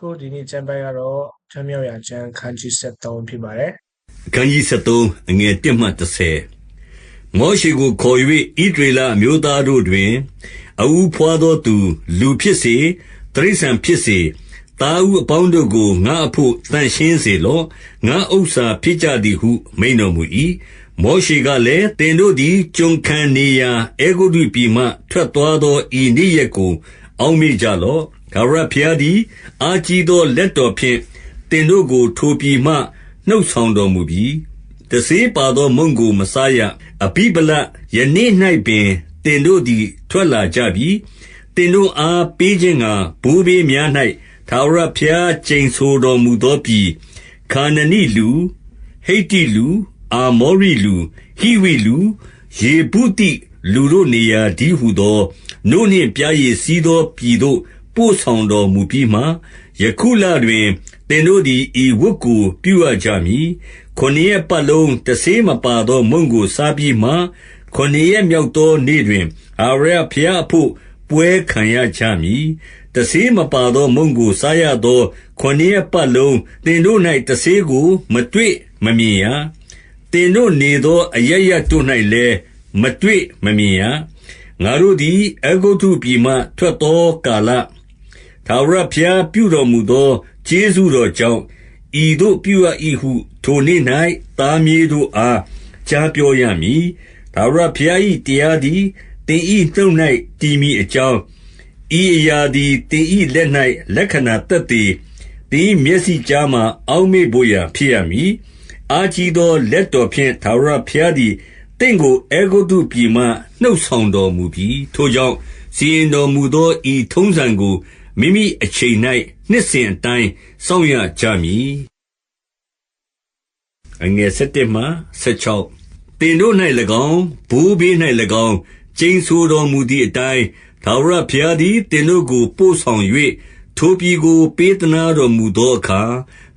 ခုဒီနေ့ကျမ်းပိုင်းကတော့ချမ်းမြောက်ရာကျမ်းခန်းကြီး73ဖြစ်ပါတယ်အခန်းကြီး73အငယ်1မှ30မောရှေကိုခေါ်၍ဣဒရေလအမျိုးသားတို့တွင်အူဖွာသောသူလူဖြစ်စေတရိษံဖြစ်စေတာဥအပေါင်းတို့ကိုငါအဖို့တန်ရှင်းစေလော့ငါဥစ္စာဖြစ်ကြသည်ဟု မိန်တော်မူ၏မောရှေကလည်းတင်တို့သည်ကျွန်ခံနေရာအေဂုတုပြည်မှထွက်သွားသောဤနေ့ရက်ကို အောက်မေ့ကြလော့ ဒါဝရဖျားသည် အာကြီးသော လက်တော်ဖြင့်တင်တို့ကို ထိုပြည်မှ နှုတ်ဆောင်တော်မူပြီ တဆေးပါသော မုံကို မစားရ အဘိဗလယနေ့၌ပင်တင်တို့သည် ထွက်လာကြပြီတင်တို့အား ပေးခြင်းငါဘူဘေးများ၌သာဝရဖျား ကျိန်ဆိုတော်မူသောပြည် ခါနနိလူ ဟိတ္တိလူ အာမောရိလူ ဟိဝိလူ ယေဗုတိလူတို့နေရာဒီဟုသော နို့နှင့်ပြားရည်စီးသော ပြည်သို့ ပို့ဆောင်တော်မူပြီးမှ ယခုလတွင် သင်တို့သည် ဤဝတ်ကိုပြုရကြမည်ခொနည်းပတ်လုံး တဆေးမပါသော မုံကိုစားပြီးမှခொနည်းမြောက်သောနေ့တွင်အာရဖျားအဖို့ ပွဲခံရကြမည် တဆေးမပါသော မုံကိုစားရသောခொနည်းပတ်လုံး သင်တို့၌တဆေးကို မတွေ့မမြင်ရ သင်တို့နေသော အရရတို့၌လည်း မတွေ့မမြင်ရ ငါတို့သည်အဂုတ်ထုပြည်မှ ထွက်သောကာလ ထာဝရဘုရားပြုတော်မူသော ကျေးဇူးတော်ကြောင့် ဤသို့ပြုရ၏ဟု ထိုနေ့၌သားမြေးတို့အား ကြားပြောရမည် ထာဝရဘုရား၏တရားသည်တင်ဤနှုတ်၌တည်မည်အကြောင်း ဤအရာသည်တင်ဤလက်၌လက္ခဏာသက်သည်တင်မျက်စိကြားမှအောက်မေ့ဖို့ရာ ဖြစ်ရမည် အာကြီးသော လက်တော်ဖြင့် ထာဝရဘုရားသည်တင့်ကိုအေဂုတုပြည်မှ နှုတ်ဆောင်တော်မူပြီးထိုကြောင့် စီရင်တော်မူသော ဤထုံးစံကို မိမိအချိန်၌နှစ်စဉ်အတိုင်း စောင့်ရကြမည်အငယ်7မှ16တင်တို့၌၎င်း ဘိုးဘေး၌၎င်း ကျိန်ဆိုတော်မူသည့်အတိုင်းသာဝရဘုရားသည်တင်တို့ကို ပို့ဆောင်၍ထိုပြည်ကို ပေးသနာတော်မူသောအခါ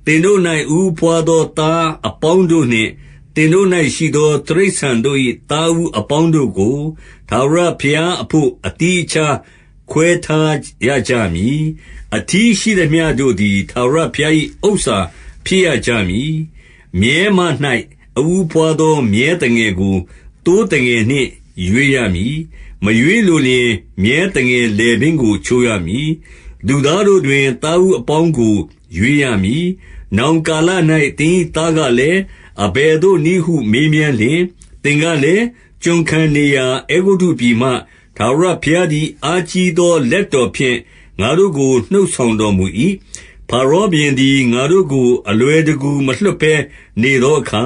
တင်တို့၌ဥဖွာသော သားအပေါင်းတို့နှင့်တင်တို့၌ရှိသောတရိษံတို့၏သားဦးအပေါင်းတို့ကိုသာဝရဘုရားအဖို့အတိအချ ခွဲထားရကြမည် အထီးရှိသည်များတို့သည်သာဝရဘုရား၏ဥစ္စာဖြစ်ရကြမည် မြဲမ၌အူဖွာသော မြဲတငယ်ကိုတိုးတငယ်နှင့် ရွေးရမည် မရွေးလိုလျင် မြဲတငယ်လေပင်ကို ချိုးရမည် လူသားတို့တွင်တာဟုအပေါင်းကို ရွေးရမည် နောင်ကာလ၌တင်းသားကလည်း အဘယ်သို့နည်းဟု မေးမြန်းလျင် သင်ကလည်း ကျွန်ခံနေရာအေဂုတုပြည်မှ ထာဝရဘုရားသည် အာကြီးသော လက်တော်ဖြင့် ငါတို့ကို နှုတ်ဆောင်တော်မူ၏ဖာရောဘုရင်သည် ငါတို့ကို အလွယ်တကူ မလွှတ်ဘဲနေသောအခါ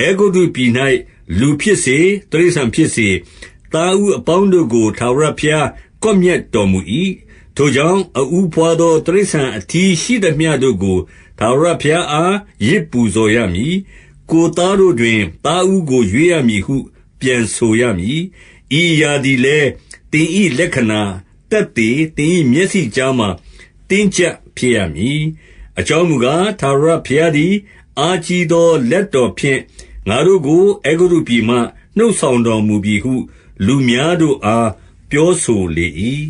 အေဂုတုပြည်၌လူဖြစ်စေ တိရစ္ဆာန်ဖြစ်စေ သားဦးအပေါင်းတို့ကို ထာဝရဘုရား ကွပ်မျက်တော်မူ၏ထိုကြောင့်အူဖွာသော တိရစ္ဆာန်အထီးရှိသမျှတို့ကို ထာဝရဘုရားအားရစ်ပူဇော်ရမည် ကိုသားတို့တွင် သားဦးကို ရွေးရမည်ဟု ပြန်ဆိုရမည် ဤရာသည်လည်းတင်ဤလက္ခဏာတက်သည်တင်ဤမျက်စိကြားမှတင်းကျပ်ဖြစ်ရမည်အကြောင်းမူကားသာရဘုရားသည် အာကြီးသောလက်တော်ဖြင့်ငါတို့ကိုအေဂုရုပြည်မှနှုတ်ဆောင်တော်မူပြီဟု လူများတို့အားပြောဆိုလေ၏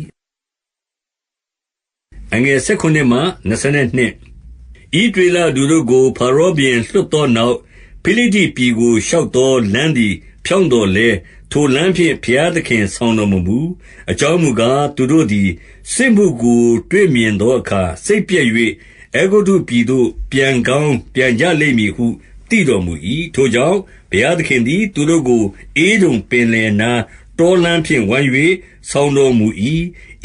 အငယ်၁၉မှ22ဤတွေလာလူတို့ကိုဖာရောဘီလွတ်သောနောက်ဖိလိတိပြည်ကိုရှောက်သောလမ်းသည် ဖြောင့်တော်လဲ ထိုလမ်းဖြင့် ဘုရားသခင် ဆောင်တော်မမူ အကြောင်းမူကား သူတို့သည် စစ်မှုကို တွေ့မြင်သောအခါ စိတ်ပြည့်၍အေဂုတုပြည်သို့ ပြန်ကောင်းပြန်ကြလိမ့်မည်ဟုတည်တော်မူ၏ထိုကြောင့် ဘုရားသခင်သည် သူတို့ကိုအေးတုံပင်လယ်နာတောလမ်းဖြင့် ဝိုင်း၍ဆောင်တော်မူ၏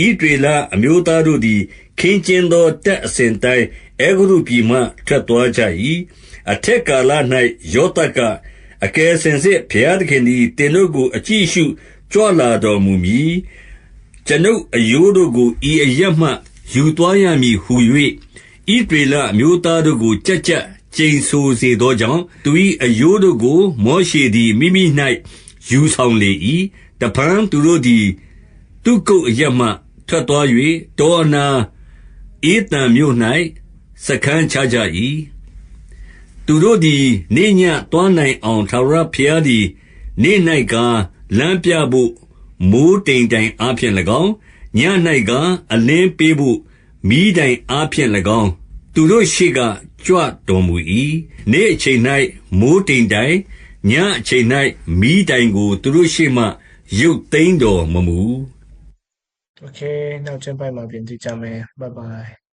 ဤတွေလအမျိုးသားတို့သည် ခင်းကျင်းသောတက်အစဉ်တိုင်းအေဂုတုပြည်မှ ထွက်သွားကြ၏အထက်ကာလ၌ယောသက အကယ်စင်စစ် ဘုရားသခင်သည်တင်တို့ကို အကြည့်ရှု ကြွလာတော်မူမည် ကျွန်ုပ်အယိုးတို့ကို ဤအရမှ ယူသွားရမည်ဟု၍ဤဒေလအမျိုးသားတို့ကိုကြက်ကြက်ကျိန်ဆိုစေသောကြောင့် သူ၏အယိုးတို့ကို မောရှေသည် မိမိ၌ယူဆောင်လေ၏တပန်းသူတို့သည်သူကုတ်အရမှ ထွက်သွား၍တောအနာဧတံမြို့၌စခန်းချကြ၏ သူတို့သည် နေ့ညဉ့်သွားနိုင်အောင် ထာဝရဘုရားသည် နေ့၌ကား လမ်းပြဘို့ မိုဃ်းတိမ်တိုင်အားဖြင့်၎င်း၊ညဉ့်၌ကား အလင်းပေးဘို့ မီးတိုင်အားဖြင့်၎င်း၊သူတို့ရှေ့က ကြွတော်မူ၏။နေ့အချိန်၌မိုဃ်းတိမ်တိုင်၊ညဉ့်အချိန်၌မီးတိုင်ကို သူတို့ရှေ့မှ ရုပ်သိမ်းတော်မမူ။ OK နောက်ကျမ်းပိုက်မှာ ပြန်တွေ့ကြမယ် bye bye